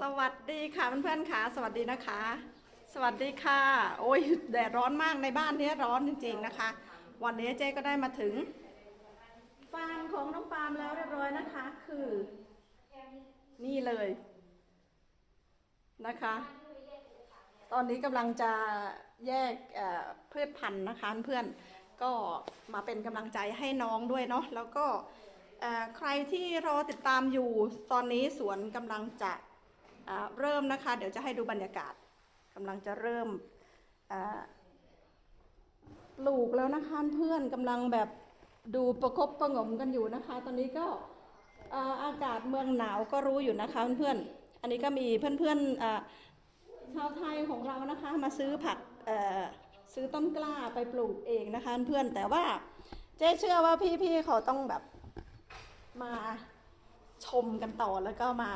สวัสดีค่ะเพื่อนๆค่ะ สวัสดีนะคะ สวัสดีค่ะ โอ้ยแดดร้อนมากในบ้านเนี้ยร้อนจริงๆนะคะ วันนี้เจ๊ก็ได้มาถึงฟาร์มของน้องปาล์มแล้วเรียบร้อยนะคะ คือ นี่เลยนะคะ ตอนนี้กำลังจะแยกเอ่อพืชพันธุ์นะคะเพื่อนก็มาเป็นกำลังใจให้น้องด้วยเนาะแล้วก็ใครที่รอติดตามอยู่ตอนนี้สวนกำลังจะ เริ่มนะคะ เดี๋ยวจะให้ดูบรรยากาศกำลังจะเริ่มปลูกแล้วนะคะเพื่อนกำลังแบบดูประคบประงมกันอยู่นะคะ ตอนนี้ก็อากาศเมืองหนาวก็รู้อยู่นะคะเพื่อนๆอันนี้ก็มีเพื่อนๆชาวไทยของเรานะคะมาซื้อผักซื้อต้นกล้าไปปลูกเองนะคะเพื่อนแต่ว่าเจ๊เชื่อว่าพี่ๆเขาต้องแบบมาชมกันต่อแล้วก็มา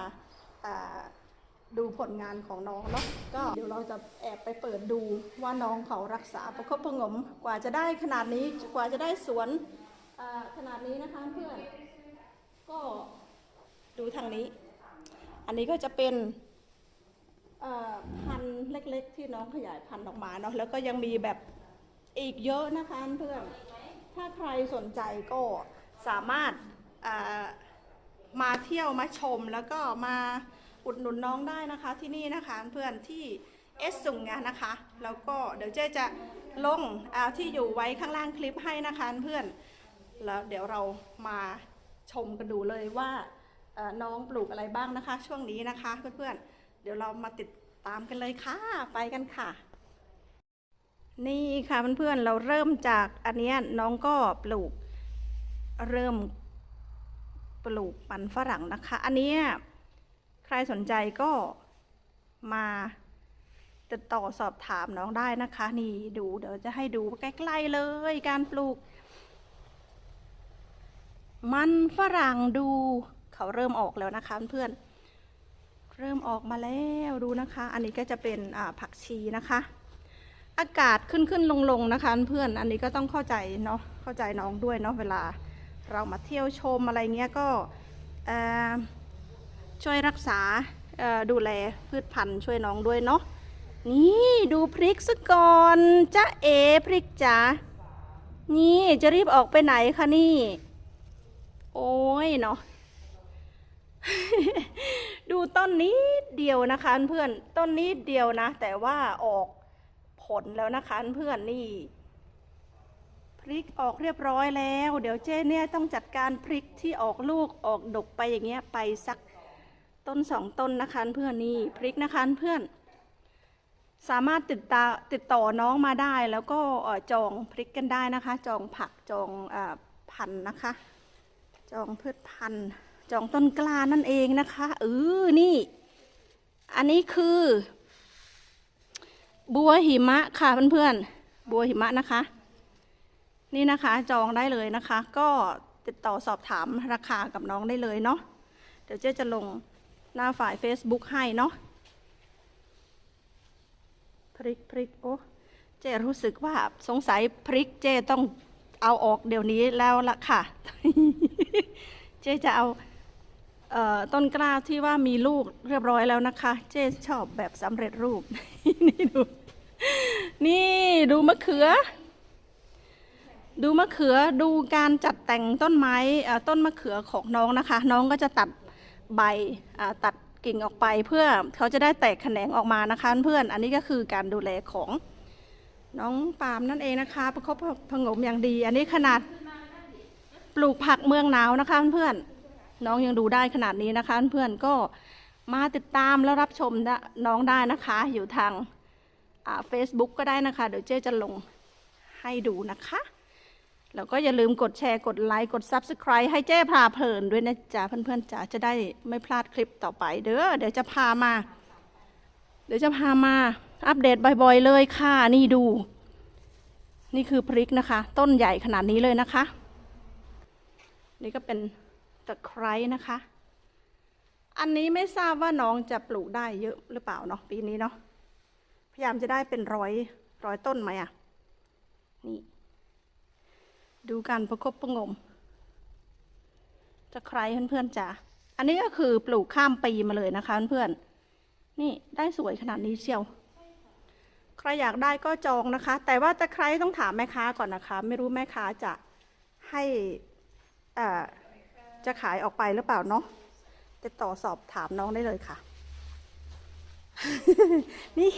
ดูผลงานของน้องเนาะก็เดี๋ยวเราจะแอบไปเปิดดูว่าน้องเขารักษาประคบประงมกว่าจะได้ขนาดนี้กว่าจะได้สวนขนาดนี้นะคะเพื่อนก็ดูทางนี้ อันนี้ก็จะเป็นพันธุ์เล็กๆ ที่น้องขยายพันธุ์ออกมาเนาะแล้วก็ยังมีแบบอีกเยอะนะคะเพื่อนถ้าใครสนใจก็สามารถมาเที่ยวมาชมแล้วก็มา อุดหนุนน้องได้นะคะที่นี่นะคะเพื่อนที่เอสสุงงานนะคะ แล้วก็เดี๋ยวเจ๊จะลงอ่าที่อยู่ไว้ข้างล่างคลิปให้นะคะเพื่อนแล้วเดี๋ยวเรามาชมกันดูเลยว่าน้องปลูกอะไรบ้างนะคะ ช่วงนี้นะคะเพื่อนๆเดี๋ยวเรามาติดตามกันเลยค่ะไปกันค่ะ นี่ค่ะเพื่อนๆเราเริ่มจากอันนี้น้องก็ปลูกเริ่มปลูกมันฝรั่งนะคะ อันนี้ รสนใจก็มาติดต่อสอบถามน้องได้นะคะ นี่ดูเดี๋ยวจะให้ดูใกล้ๆเลยการปลูก มันฝรั่งดูเขาเริ่มออกแล้วนะคะเพื่อนเริ่มออกมาแล้วดูนะคะ อันนี้ก็จะเป็นผักชีนะคะ อากาศขึ้นขึ้นลงลงนะคะเพื่อนอันนี้ก็ต้องเข้าใจเนาะเข้าใจน้องด้วยเนาะเวลาเรามาเที่ยวชมอะไรเงี้ยก็เออ ช่วยรักษาดูแลพืชพันธุ์ช่วยน้องด้วยเนาะนี่ดูพริกซะก่อนจ้าเอพริกจ๋านี่จะรีบออกไปไหนคะนี่ โอ้ยเนาะดูต้นนี้เดียวนะคะเพื่อนต้นนี้เดียวนะ แต่ว่าออกผลแล้วนะคะเพื่อนนี่ พริกออกเรียบร้อยแล้ว เดี๋ยวเจ๊เนี่ยต้องจัดการพริกที่ออกลูกออกดกไปอย่างเงี้ยไปสัก ต้นสองต้นนะคะเพื่อนนี่พริกนะคะเพื่อน สามารถติดตาติดต่อน้องมาได้แล้วก็จองพริกกันได้นะคะ จองผักจองอพันธุ์นะคะ จองพืชพันธุ์ จองต้นกล้านั่นเองนะคะเออนี่ อันนี้คือ บัวหิมะค่ะเพื่อนๆบัวหิมะนะคะ นี่นะคะจองได้เลยนะคะ ก็ติดต่อสอบถามราคากับน้องได้เลยเนาะเดี๋ยวเจ๊จะลง หน้าฝ่าย Facebook ให้เนาะพริกพริกโอ้เจ๊รู้สึกว่าสงสัยพริกเจ๊ต้องเอาออกเดี๋ยวนี้แล้วละค่ะ เจ๊จะเอาเอ่อต้นกล้าที่ว่ามีลูกเรียบร้อยแล้วนะคะ เจ๊ชอบแบบสำเร็จรูป นี่ดู นี่ดูมะเขือ ดูมะเขือดูการจัดแต่งต้นไม้ต้นมะเขือของน้องนะคะ น้องก็จะตัด ใบตัดกิ่งออกไปเพื่อเขาจะได้แตกแขนงออกมานะคะเพื่อนอันนี้ก็คือการดูแลของน้องปาล์มนั่นเองนะคะ ประคบผงมอย่างดี อันนี้ขนาดปลูกผักเมืองหนาวนะคะเพื่อนน้องยังดูได้ขนาดนี้นะคะเพื่อนก็มาติดตามแล้วรับชมน้องได้นะคะ อยู่ทางเฟซบุ๊กก็ได้นะคะ เดี๋ยวเจ๊จะลงให้ดูนะคะ แล้วก็อย่าลืมกดแชร์กดไลค์กด Subscribe ให้เจ้พาเพลินด้วยนะจ๊ะ เพื่อนๆจ๋าจะได้ไม่พลาดคลิปต่อไป เด้อเดี๋ยวจะพามา เดี๋ยวจะพามาอัปเดตบ่อยๆเลยค่ะนี่ดู นี่คือพริกนะคะ ต้นใหญ่ขนาดนี้เลยนะคะ นี่ก็เป็นตะไคร้นะคะ อันนี้ไม่ทราบว่าน้องจะปลูกได้เยอะหรือเปล่าเนาะปีนี้เนาะพยายามจะได้เป็นร้อยร้อยต้นไหมอะนี่ ดูการประคบประงม จะใครเพื่อนๆจ๋าอันนี้ก็คือปลูกข้ามปีมาเลยนะคะเพื่อนๆนี่ได้สวยขนาดนี้เชียว ใครอยากได้ก็จองนะคะ แต่ว่าตะไครต้องถามแม่ค้าก่อนนะคะ ไม่รู้แม่ค้าจะให้อ่จะขายออกไปหรือเปล่าเนาะติดต่อสอบถามน้องได้เลยค่ะ นี่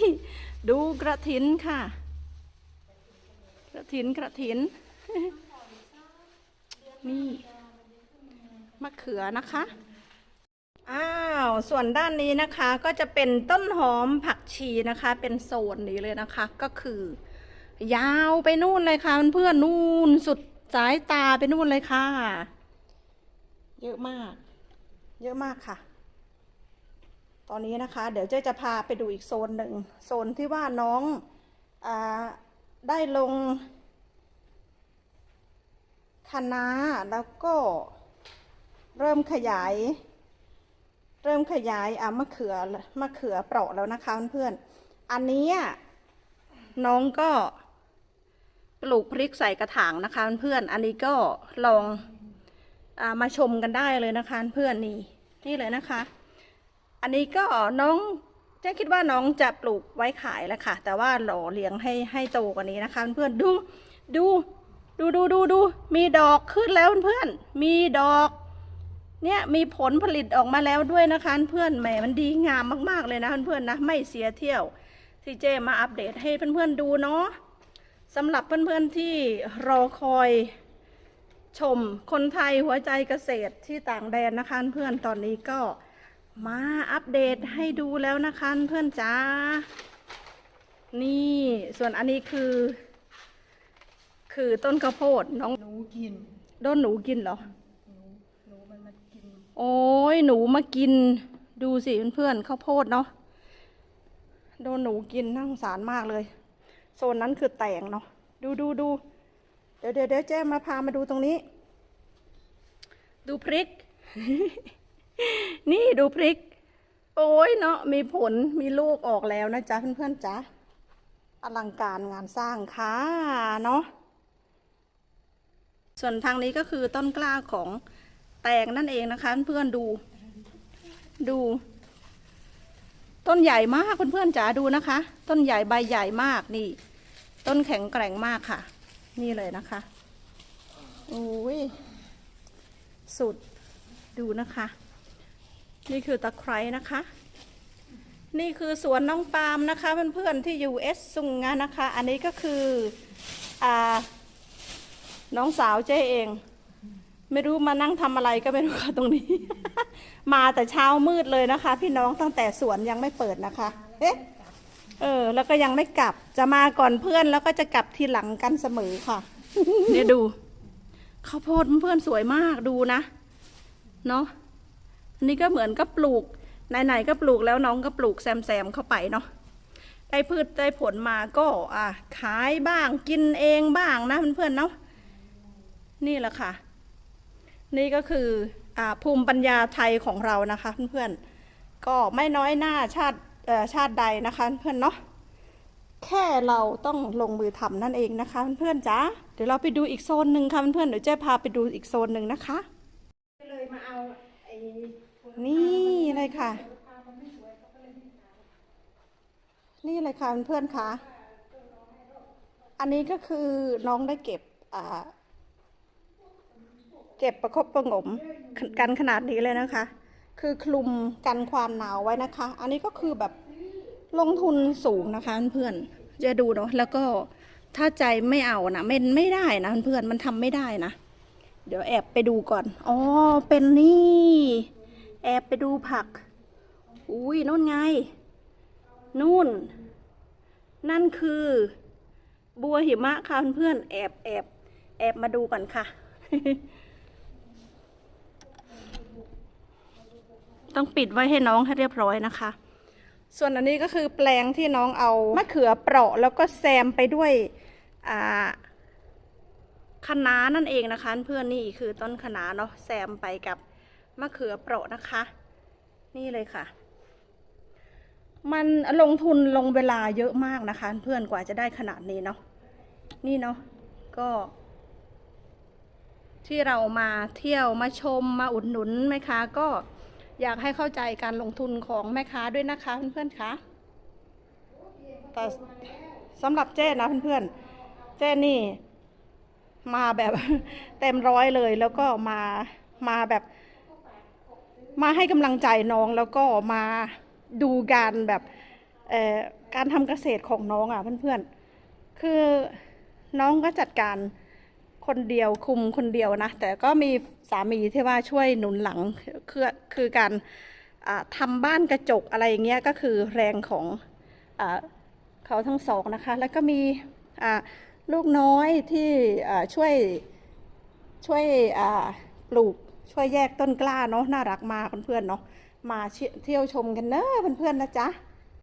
ดูกระถินค่ะ กระถินกระถิน มะเขือนะคะอ้าวส่วนด้านนี้นะคะก็จะเป็นต้นหอมผักชีนะคะ เป็นโซนนี้เลยนะคะ ก็คือ ยาวไปนู่นเลยค่ะเพื่อนๆนู่นสุดสายตาไปนู่นเลยค่ะ เยอะมาก เยอะมากค่ะ ตอนนี้นะคะ เดี๋ยวเจ๊จะพาไปดูอีกโซนหนึ่งโซนที่ว่าน้องอได้ลงคะน้าแล้วก็ เริ่มขยาย เริ่มขยายอะมะเขือมะเขือเปราะแล้วนะคะเพื่อนๆอันนี้น้องก็ปลูกพริกใส่กระถางนะคะเพื่อนๆอันนี้ก็ลองอามาชมกันได้เลยนะคะเพื่อนนี่นี่เลยนะคะ อันนี้ก็น้องเจ๊คิดว่าน้องจะปลูกไว้ขายแหละค่ะ แต่ว่าหล่อเลี้ยงให้ให้โตกว่านี้นะคะเพื่อนดูดูดูดูดูดูมีดอกขึ้นแล้วเพื่อนมีดอก เนี่ยมีผลผลิตออกมาแล้วด้วยนะคะเพื่อนแหมมันดีงามมากๆเลยนะเพื่อนๆนะไม่เสียเที่ยวที่เจมาอัปเดตให้เพื่อนๆดูเนาะสำหรับเพื่อนๆที่รอคอยชมคนไทยหัวใจเกษตรที่ต่างแดนนะคะเพื่อนตอนนี้ก็มาอัปเดตให้ดูแล้วนะคะเพื่อนจ้า นี่ส่วนอันนี้คือ คือต้นข้าวโพดน้องหนูกินโดนหนูกินเหรอ หนูหนูมันมากิน โอ้ยหนูมากินดูสิเพื่อนๆข้าวโพดเนาะโดนหนูกินน่าสงสารมากเลย โซนนั้นคือแตงเนาะดูดูดูเดี๋ยวเดี๋ยวเดี๋ยวเจ๊มาพามาดูตรงนี้ ดูพริก นี่ดูพริก โอ้ยเนาะมีผลมีลูกออกแล้วนะจ๊ะเพื่อนๆจ๊ะอลังการงานสร้างค่ะเนาะส่วนทางนี้ก็คือต้นกล้าของ แตงนั่นเองนะคะ เพื่อนดู ดู ต้นใหญ่มากเพื่อนๆจ๋าดูนะคะ ต้นใหญ่ใบใหญ่มากนี่ ต้นแข็งแกร่งมากค่ะ นี่เลยนะคะโอ้ยสุดดูนะคะ นี่คือตะไคร้นะคะ นี่คือสวนน้องปาล์มนะคะ เพื่อนๆที่อยู่เอสซุงงานนะคะ อันนี้ก็คืออ่าน้องสาวเจ๊เอง ไม่รู้มานั่งทำอะไรก็ไม่รู้ค่ะตรงนี้ มาแต่เช้ามืดเลยนะคะ พี่น้องตั้งแต่สวนยังไม่เปิดนะคะ เอ๊ะเออ แล้วก็ยังไม่กลับจะมาก่อนเพื่อนแล้วก็จะกลับทีหลังกันเสมอค่ะเนี่ยดูข้าวโพดเพื่อนสวยมากดูนะเนาะอันนี้ก็เหมือนก็ปลูกไหนๆก็ปลูกแล้วน้องก็ปลูกแซมๆเข้าไปเนาะได้พืชได้ผลมาก็อะขายบ้างกินเองบ้างนะเพื่อนๆเนาะนี่แหละค่ะ นี่ก็คืออภูมิปัญญาไทยของเรานะคะเพื่อนๆก็ไม่น้อยหน้าชาติชาติใดนะคะเพื่อนเนาะแค่เราต้องลงมือทำนั่นเองนะคะเพื่อนๆจ้าเดี๋ยวเราไปดูอีกโซนหนึ่งค่ะเพื่อนๆเดี๋ยวเจ๊พาไปดูอีกโซนหนึ่งนะคะเลยมาเอาไอ้นี่เลยค่ะ นี่เลยค่ะเพื่อนๆค่ะ อันนี้ก็คือน้องได้เก็บอ่า เก็บประคบประงมกันขนาดนี้เลยนะคะ คือคลุมกันความหนาวไว้นะคะ อันนี้ก็คือแบบลงทุนสูงนะคะเพื่อนๆจะดูเนาะแล้วก็ถ้าใจไม่เอานะไม่ไม่ได้นะเพื่อนมันทำไม่ได้นะ เดี๋ยวแอบไปดูก่อนอ๋อเป็นนี่ แอบไปดูผัก อุ้ยนู่นไง นู่น นั่นคือ บัวหิมะค่ะเพื่อนแอบแอบแอบมาดูก่อนค่ะ ต้องปิดไว้ให้น้องให้เรียบร้อยนะคะ ส่วนอันนี้ก็คือแปลงที่น้องเอามะเขือเปราะแล้วก็แซมไปด้วยอ่าคะน้านั่นเองนะคะ เพื่อนนี่คือต้นคะน้าเนาะแซมไปกับมะเขือเปราะนะคะ นี่เลยค่ะ มันลงทุนลงเวลาเยอะมากนะคะ เพื่อนกว่าจะได้ขนาดนี้เนาะนี่เนาะก็ ที่เรามาเที่ยวมาชมมาอุดหนุนไหมคะก็ อยากให้เข้าใจการลงทุนของแม่ค้าด้วยนะคะเพื่อนๆคะแต่สำหรับเจ้นะเพื่อนๆ เจ้นี่ มาแบบเต็มร้อยเลยแล้วก็มามาแบบ มาให้กำลังใจน้องแล้วก็มาดูการแบบการทำเกษตรของน้องอะเพื่อนๆ คือน้องก็จัดการ คนเดียวคุมคนเดียวนะ แต่ก็มีสามีที่ว่าช่วยหนุนหลังคือคือการอ่าทำบ้านกระจกอะไรอย่างเงี้ยก็คือแรงของอเขาทั้งสองนะคะ แล้วก็มีลูกน้อยที่ช่วยช่วยปลูกช่วยแยกต้นกล้าเนาะน่ารักมากเพื่อนๆเนาะมาเที่ยวชมกันเนอะเพื่อนๆนะจ๊ะ